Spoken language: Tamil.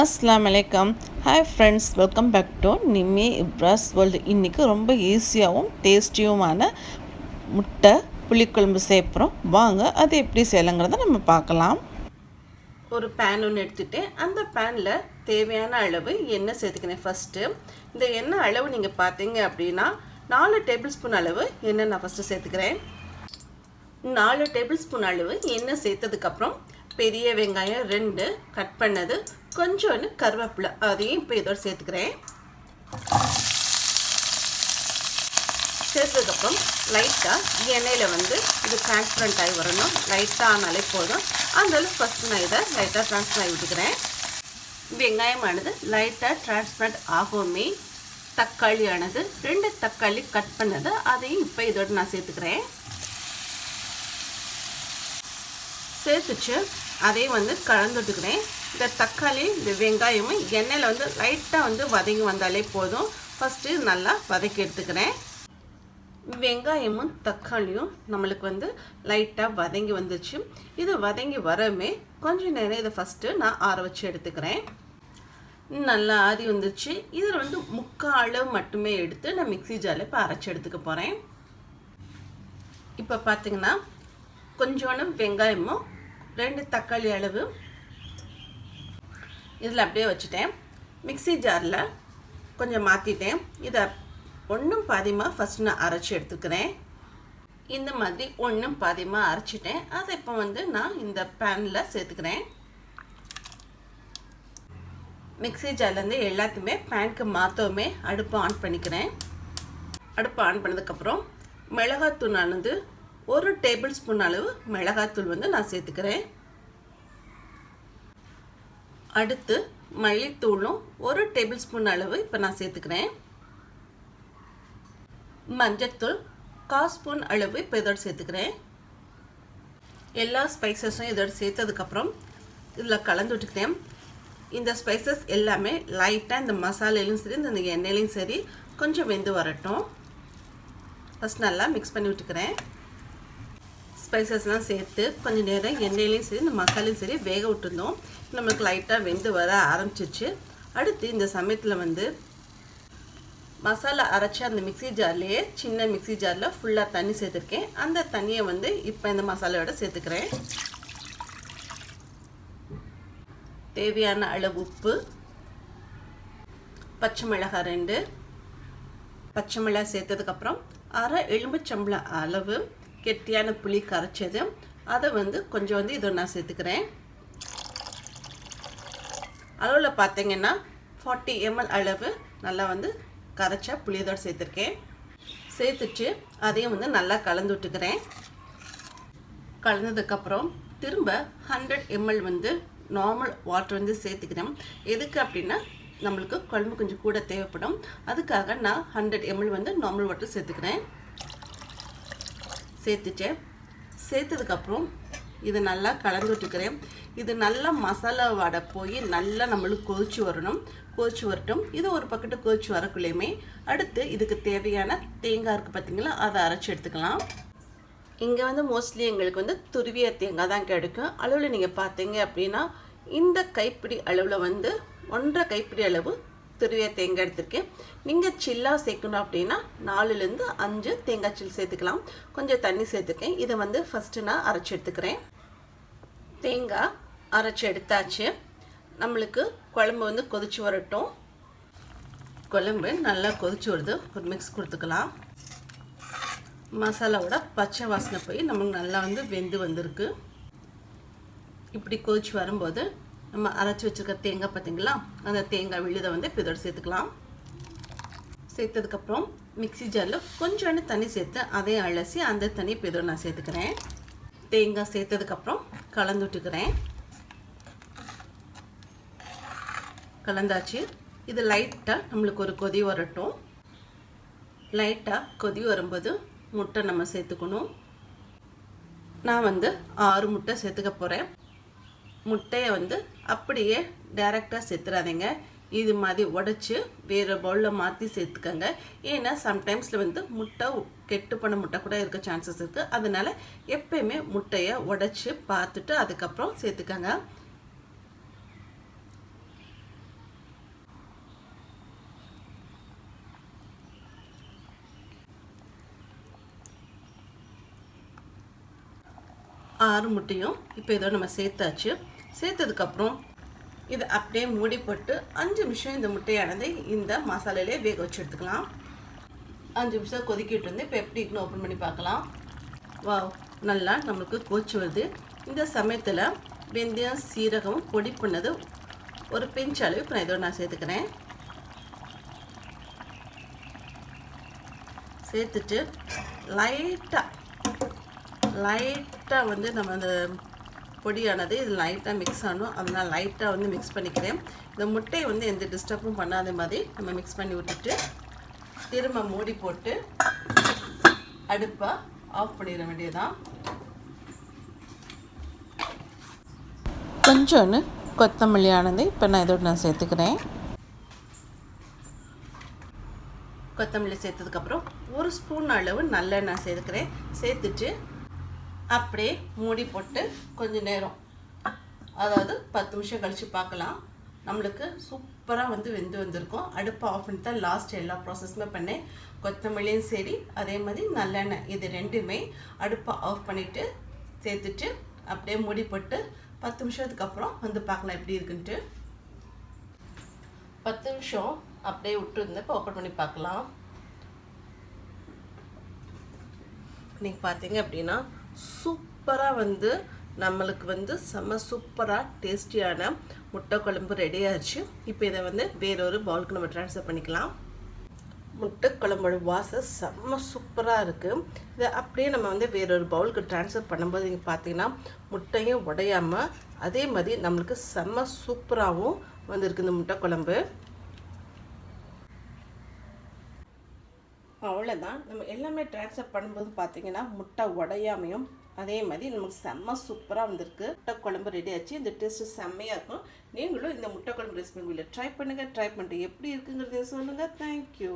அஸ்லாம் வலைக்கம் hi friends welcome back to Nimmi Ibras world இன்றைக்கி ரொம்ப ஈஸியாகவும் டேஸ்டியுமான முட்டை புளிக்குழம்பு சேர்ப்புறோம் வாங்க அது எப்படி செய்யலாங்கிறத நம்ம பார்க்கலாம். ஒரு பேன் ஒன்று எடுத்துகிட்டு அந்த பேனில் தேவையான அளவு எண்ணெய் சேர்த்துக்கிறேன் ஃபஸ்ட்டு இந்த எண்ணெய் அளவு நீங்கள் பார்த்தீங்க அப்படின்னா நாலு டேபிள் ஸ்பூன் அளவு எண்ணெய் நான் ஃபஸ்ட்டு சேர்த்துக்கிறேன். நாலு டேபிள் ஸ்பூன் அளவு எண்ணெய் சேர்த்ததுக்கப்புறம் பெரிய வெங்காயம் ரெண்டு கட் பண்ணது கொஞ்சோண்டு கருவேப்பிலை. அதையும் இப்போ இதோடு சேர்த்துக்கிறேன். சேர்த்ததுக்கப்புறம் லைட்டாக எண்ணெயில் வந்து இது டிரான்ஸ்பரண்ட் ஆகி வரணும். லைட்டாக ஆனாலே போதும். அதனால ஃபஸ்ட்டு நான் இதை லைட்டாக ட்ரான்ஸ்ஃபர் ஆகி விட்டுக்கிறேன். வெங்காயமானது லைட்டாக டிரான்ஸ்பரண்ட் ஆகுமே தக்காளியானது ரெண்டு தக்காளி கட் பண்ணது அதையும் இப்போ இதோட நான் சேர்த்துக்கிறேன். சேர்த்துச்சு. அதையும் வந்து கலந்துட்டுக்கிறேன் இந்த தக்காளி இந்த வெங்காயமும் எண்ணெயில் வந்து லைட்டாக வந்து வதங்கி வந்தாலே போதும். ஃபஸ்ட்டு நல்லா வதக்கி எடுத்துக்கிறேன். வெங்காயமும் தக்காளியும் நம்மளுக்கு வந்து லைட்டாக வதங்கி வந்துச்சு. இது வதங்கி வரமே கொஞ்சம் நேரம் இதை ஃபஸ்ட்டு நான் ஆற வச்சு எடுத்துக்கிறேன். நல்லா ஆறி வந்துச்சு. இதில் வந்து முக்கால் அளவு மட்டுமே எடுத்து நான் மிக்சி ஜாரில் இப்போ அரைச்சி எடுத்துக்க போகிறேன் இப்போ பார்த்திங்கன்னா கொஞ்சோண்டு வெங்காயமும் ரெண்டு தக்காளி அளவு இதில் அப்படியே வச்சுட்டேன். மிக்சி ஜாரில் கொஞ்சம் மாற்றிட்டேன் இதை ஒன்றும் பாதிமாக ஃபஸ்ட் நான் அரைச்சி எடுத்துக்கிறேன். இந்த மாதிரி ஒன்றும் பாதிமாக அரைச்சிட்டேன். அதை இப்போ வந்து நான் இந்த பேனில் சேர்த்துக்கிறேன். மிக்சி ஜார்லேருந்து எல்லாத்தையுமே பேனுக்கு மாற்றவுமே அடுப்பு ஆன் பண்ணிக்கிறேன். அடுப்பு ஆன் பண்ணதுக்கப்புறம் மிளகாத்தூள் அளந்து ஒரு டேபிள் ஸ்பூன் அளவு மிளகாத்தூள் வந்து நான் சேர்த்துக்கிறேன். அடுத்து மல்லித்தூளும் ஒரு டேபிள் ஸ்பூன் அளவு இப்போ நான் சேர்த்துக்கிறேன். மஞ்சத்தூள் கால் ஸ்பூன் அளவு இப்போ இதோடு சேர்த்துக்கிறேன். எல்லா ஸ்பைசஸும் இதோடு சேர்த்ததுக்கப்புறம் இதில் கலந்து விட்டுக்கிறேன். இந்த ஸ்பைசஸ் எல்லாமே லைட்டாக இந்த மசாலையிலும் சரி இந்த எண்ணெயிலையும் சரி கொஞ்சம் வெந்து வரட்டும். ஃபஸ்ட் நல்லா மிக்ஸ் பண்ணி விட்டுக்கிறேன். ஸ்பைசஸ்லாம் சேர்த்து கொஞ்சம் நேரம் எண்ணெயிலையும் சரி இந்த மசாலையும் சரி வேக விட்டுருந்தோம். நம்மளுக்கு லைட்டாக வெந்து வர ஆரம்பிச்சிச்சு அடுத்து இந்த சமயத்தில் வந்து மசாலா அரைச்சி அந்த மிக்சி ஜார்லேயே சின்ன மிக்சி ஜாரில் ஃபுல்லாக தண்ணி சேர்த்துருக்கேன். அந்த தண்ணியை வந்து இப்போ இந்த மசாலாவோட சேர்த்துக்கிறேன். தேவையான அளவு உப்பு பச்சை மிளகாய் ரெண்டு பச்சை மிளகாய் சேர்த்ததுக்கப்புறம் அரை எலும்புச்சம்பளம் அளவு கெட்டியான புளி கரைச்சது. அதை வந்து கொஞ்சம் வந்து இதை நான் சேர்த்துக்கிறேன். அளவில் பார்த்தீங்கன்னா ஃபார்ட்டி எம்எல் அளவு நல்லா வந்து கரைச்சா புளியதோடு சேர்த்துருக்கேன். சேர்த்துச்சு. அதையும் வந்து நல்லா கலந்து விட்டுக்கிறேன். கலந்ததுக்கப்புறம் திரும்ப ஹண்ட்ரட் எம்எல் வந்து நார்மல் வாட்டர் வந்து சேர்த்துக்கிறேன். எதுக்கு அப்படின்னா நம்மளுக்கு குழம்பு கொஞ்சம் கூட தேவைப்படும். அதுக்காக நான் ஹண்ட்ரட் எம்எல் வந்து நார்மல் வாட்டர் சேர்த்துக்கிறேன். சேர்த்துட்டேன். சேர்த்ததுக்கப்புறம் இதை நல்லா கலந்துட்டுருக்கிறேன் இது நல்லா மசாலா வடை போய் நல்லா நம்மளுக்கு கொதிச்சு வரணும். கொதிச்சு வரட்டும். இது ஒரு பக்கத்து கொதிச்சு வரக்குள்ளேயுமே அடுத்து இதுக்கு தேவையான தேங்காய் இருக்குது பார்த்தீங்களா அதை அரைச்சி எடுத்துக்கலாம். இங்கே வந்து மோஸ்ட்லி எங்களுக்கு வந்து துருவிய தேங்காய் தான் கிடைக்கும். அளவில் நீங்கள் பார்த்தீங்க அப்படின்னா இந்த கைப்பிடி அளவில் வந்து ஒன்றரை கைப்பிடி அளவு துருவிய தேங்காய் எடுத்திருக்கேன். நீங்கள் சில்லாக சேர்க்கணும் அப்படின்னா நாலுலேருந்து அஞ்சு தேங்காய் சில் சேர்த்துக்கலாம். கொஞ்சம் தண்ணி சேர்த்துக்கேன் இதை வந்து ஃபஸ்ட்டு நான் அரைச்சி எடுத்துக்கிறேன். தேங்காய் அரைச்சி எடுத்தாச்சு. நம்மளுக்கு குழம்பு வந்து கொதிச்சு வரட்டும். குழம்பு நல்லா கொதிச்சு வருது. ஒரு மிக்ஸ் கொடுத்துக்கலாம். மசாலாவோட பச்சை வாசனை போய் நம்மளுக்கு நல்லா வந்து வெந்து வந்திருக்கு. இப்படி கொதிச்சு வரும்போது நம்ம அரைச்சி வச்சுருக்க தேங்காய் பார்த்தீங்களா அந்த தேங்காய் விழுதை வந்து இப்போ இதோட சேர்த்துக்கலாம். சேர்த்ததுக்கப்புறம் மிக்சி ஜாரில் கொஞ்சோண்டு தண்ணி சேர்த்து அதையும் அலசி அந்த தண்ணி இப்போ இதோட நான் சேர்த்துக்கிறேன். தேங்காய் சேர்த்ததுக்கப்புறம் கலந்து விட்டுக்கிறேன். கலந்தாச்சு. இது லைட்டாக நம்மளுக்கு ஒரு கொதி வரட்டும். லைட்டாக கொதி வரும்போது முட்டை நம்ம சேர்த்துக்கணும். நான் வந்து ஆறு முட்டை சேர்த்துக்க போகிறேன் முட்டையை வந்து அப்படியே டைரெக்டாக சேர்த்துறாதீங்க இது மாதிரி உடச்சி வேறு பவுலில் மாற்றி சேர்த்துக்கோங்க. ஏன்னா சம்டைம்ஸில் வந்து முட்டை கெட்டு பண்ண முட்டை கூட இருக்க சான்சஸ் இருக்குது அதனால் எப்பயுமே முட்டையை உடச்சி பார்த்துட்டு அதுக்கப்புறம் சேர்த்துக்கோங்க. ஆறு முட்டையும் இப்போ ஏதோ நம்ம சேர்த்தாச்சு. சேர்த்ததுக்கப்புறம் இதை அப்படியே மூடி போட்டு அஞ்சு நிமிஷம் இந்த முட்டையானது இந்த மசாலையிலே வேக வச்சு எடுத்துக்கலாம். அஞ்சு நிமிஷம் கொதிக்கிட்டு இருந்து இப்போ எப்படி இருக்குன்னு ஓப்பன் பண்ணி பார்க்கலாம். வாவ் நல்லா நம்மளுக்கு கோச்சு வருது. இந்த சமயத்தில் வெந்தயம் சீரகம் பொடி பண்ணது ஒரு பிஞ்ச் அளவுக்கு நான் இதோட நான் சேர்த்துக்கிறேன். சேர்த்துட்டு லைட்டாக லைட்டாக வந்து நம்ம அந்த பொடியானது இது லைட்டாக மிக்ஸ் ஆகணும். அதனால் லைட்டாக வந்து மிக்ஸ் பண்ணிக்கிறேன். இந்த முட்டையை வந்து எந்த டிஸ்டர்பும் பண்ணாத மாதிரி நம்ம மிக்ஸ் பண்ணி விட்டுட்டு திரும்ப மூடி போட்டு அடுப்பை ஆஃப் பண்ணிட வேண்டியதுதான். கொஞ்சோன்னு கொத்தமல்லி ஆனது இப்போ நான் இதோட நான் சேர்த்துக்கிறேன். கொத்தமல்லி சேர்த்ததுக்கப்புறம் ஒரு ஸ்பூன் அளவு நல்லெண்ணெய் சேர்த்துக்கிறேன். சேர்த்துட்டு அப்படியே மூடி போட்டு கொஞ்சம் நேரம். அதாவது பத்து நிமிஷம் கழித்து பார்க்கலாம். நம்மளுக்கு சூப்பராக வந்து வெந்து வந்திருக்கும். அடுப்பை ஆஃப் பண்ணி தான் லாஸ்ட் எல்லா ப்ராசஸுமே பண்ணேன். கொத்தமல்லியும் சரி அதே மாதிரி நல்லெண்ணெய். இது ரெண்டுமே அடுப்பை ஆஃப் பண்ணிவிட்டு சேர்த்துட்டு அப்படியே மூடி போட்டு பத்து நிமிஷத்துக்கு அப்புறம் வந்து பார்க்கலாம் எப்படி இருக்குன்ட்டு. பத்து நிமிஷம் அப்படியே விட்டு இப்போ ஓப்பன் பண்ணி பார்க்கலாம். நீங்கள் பார்த்தீங்க அப்படின்னா சூப்பராக வந்து நம்மளுக்கு வந்து செம்ம சூப்பராக டேஸ்டியான முட்டை குழம்பு ரெடி இப்போ இதை வந்து வேறொரு பவுலுக்கு நம்ம ட்ரான்ஸ்ஃபர் பண்ணிக்கலாம். முட்டை குழம்போட வாசம் செம்ம சூப்பராக இருக்குது இதை அப்படியே நம்ம வந்து வேறொரு பவுலுக்கு ட்ரான்ஸ்ஃபர் பண்ணும்போது நீங்கள் பார்த்தீங்கன்னா முட்டையும் உடையாமல் அதே மாதிரி நம்மளுக்கு செம்ம சூப்பராகவும் வந்திருக்கு இந்த முட்டை குழம்பு. அவ்வளோதான் நம்ம எல்லாமே ட்ரான்ஸ்ஃபர் பண்ணும்போது பார்த்தீங்கன்னா முட்டை உடையாமையும் அதே மாதிரி நமக்கு செம்ம சூப்பராக வந்திருக்கு. முட்டை குழம்பு ரெடி ஆச்சு. இந்த டேஸ்ட்டு செம்மையாக இருக்கும். நீங்களும் இந்த முட்டை குழம்பு ரெசிபி உங்களை ட்ரை பண்ணுங்கள் ட்ரை பண்ணிட்டு எப்படி இருக்குங்கிறத சொல்லுங்கள் தேங்க்யூ